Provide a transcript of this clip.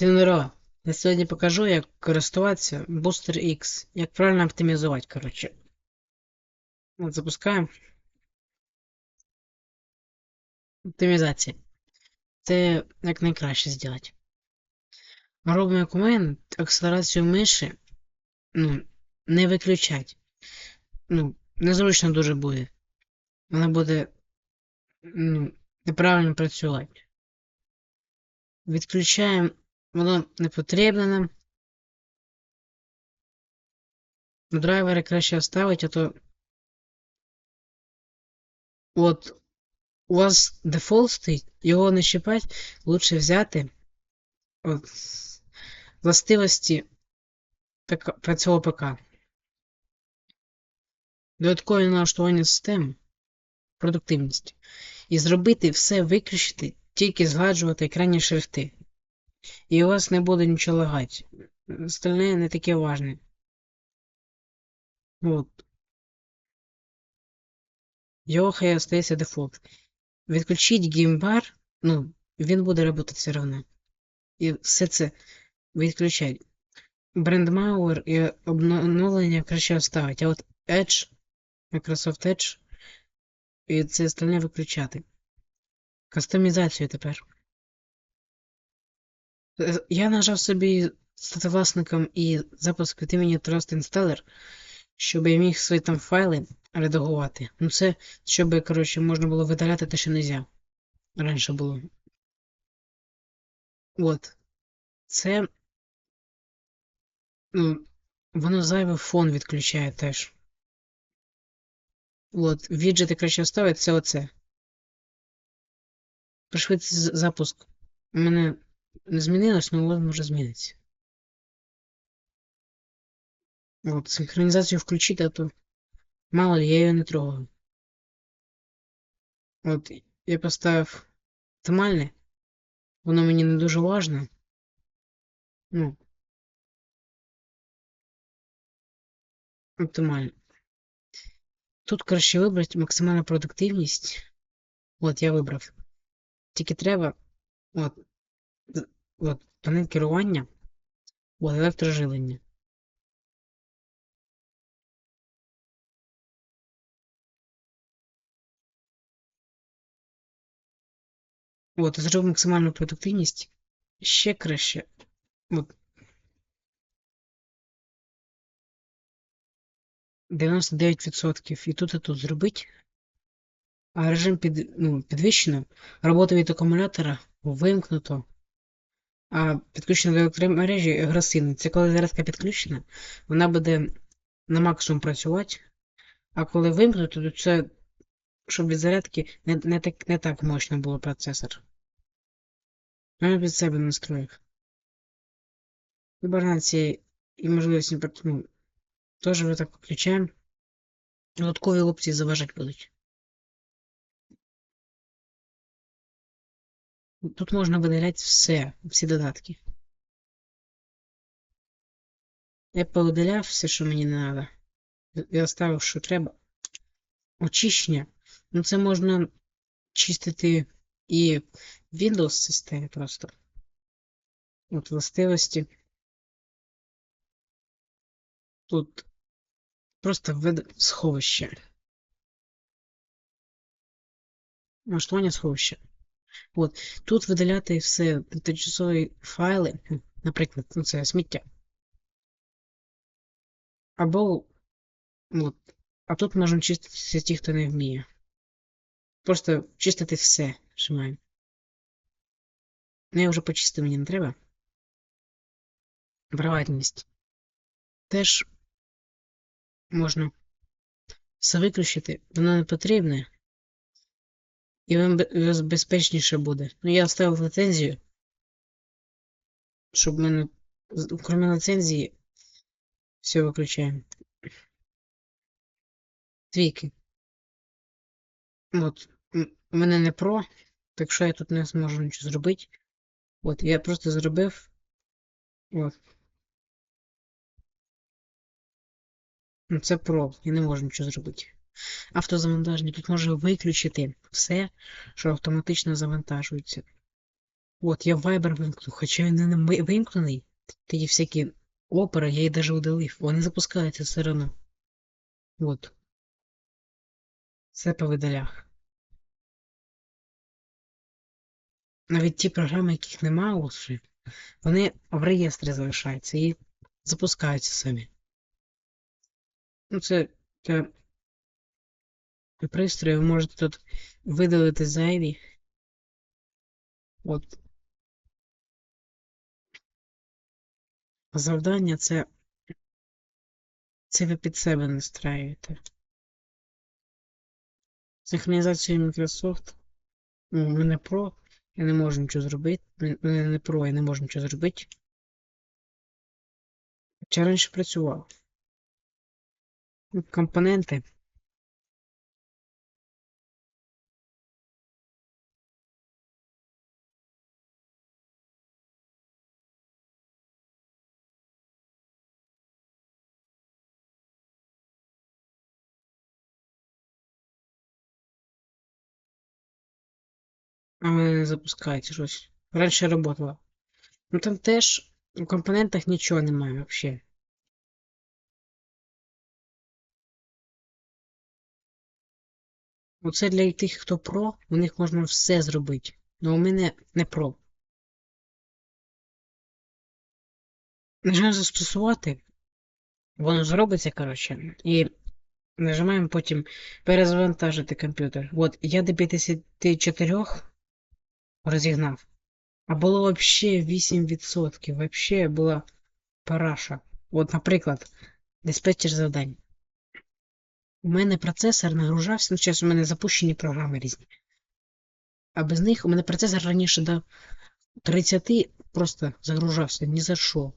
Всім. Я сьогодні покажу, як користуватися Booster X. Як правильно оптимізувати, коротше. От запускаємо. Оптимізація. Це як найкраще зробити. Робимо мене, акселерацію миші, ну, не виключать. Ну, незручно дуже буде. Вона буде ну, неправильно працювати. Відключаємо Воно не потрібне нам. Драйвери краще оставить, а то. От у вас дефолт стоїть, його не щипать, лучше взяти от, властивості ПК, цього ПК. Додаткові налаштування системи, продуктивність. І зробити все виключити, тільки згладжувати екранні шрифти. І у вас не буде нічого лагати. Остальне не таке важне. От. Його хай остається дефолт. Відключіть геймбар, ну, він буде працювати все одно. І все це відключать. Брендмауер і обновлення краще оставити. А от Edge, Microsoft Edge, і це остальне виключати. Кастомізацію тепер. Я нажав собі стати власником і запуск від імені Trust Installer, щоб я міг свої там файли редагувати. Ну це, щоб, коротше, можна було видаляти те, що можна. Раніше було. От. Це. Ну, воно зайвий фон відключає теж. От, віджити краще оставити, це оце. Пришвидшити запуск. У мене не змінилось, але може зміниться. От, синхронізацію включити, а то мало ли, я її не трогаю. От, я поставив оптимальне. Воно мені не дуже важне. Ну. Оптимально. Тут краще вибрати максимальну продуктивність. От, я вибрав. Тільки треба. От, от, панель керування, от, електрожилення. От, зробив максимальну продуктивність. Ще краще. От. 99%. І тут і тут зробить. А режим під, ну, підвищено. Робота від акумулятора вимкнуто. А підключена до електромережі агресивна. Це коли зарядка підключена, вона буде на максимум працювати. А коли вимкнуто, то це, щоб від зарядки не не, так не так мощно було процесор. Ну, я під себе настроїв. Виборнації і можливості ну, теж ви так включаємо. Додаткові опції заважати будуть. Тут можна видаляти все, всі додатки. Я повидаляв все, що мені не треба. Я оставив, що треба. Очищення. Ну, це можна чистити і Windows системі просто. От властивості. Тут просто введ сховище. Налаштування сховища. От. Тут видаляти все тимчасові файли, наприклад, ну це сміття. Або. От. А тут можна чистити ті, хто не вміє. Просто чистити все, що маємо. Ну, я вже почистив, мені не треба. Приватність. Теж можна все виключити, воно не потрібне. І вам безпечніше буде. Ну, я оставив лицензію. Щоб мене. Кроме лицензії. Все виключаємо. Твіки. От. У мене не про, так що я тут не зможу нічого зробити. От, я просто зробив. От. Ну, це про, я не можу нічого зробити. Автозавантаження тут може виключити все, що автоматично завантажується. От, я Viber вимкнув, хоча він не вимкнений. Тоді всякі опери, я їх даже удалив. Вони запускаються все одно. От. Все по видалях. Навіть ті програми, яких немає вже, вони в реєстрі залишаються і запускаються самі. Ну, це для пристрою ви можете тут видалити зайві. От. Завдання це. Це ви під себе настраюєте. Синхронізація Microsoft. Ну, мене Pro. Я не можу нічого зробити. Мене не Pro, я не можу нічого зробити. Хоча раніше працював. Компоненти. Запускається щось. Раніше работало. Ну там теж у компонентах нічого немає взагалі. Оце для тих, хто про, у них можна все зробити. Ну у мене не про. Нажимаємо застосувати, воно зробиться, коротше, і нажимаємо потім перезавантажити комп'ютер. От, я до 54 розігнав. А було взагалі 8%. Вообще була параша. От, наприклад, диспетчер завдань. У мене процесор нагружався, ну зараз у мене запущені програми різні. А без них у мене процесор раніше до 30 просто загружався ні за що.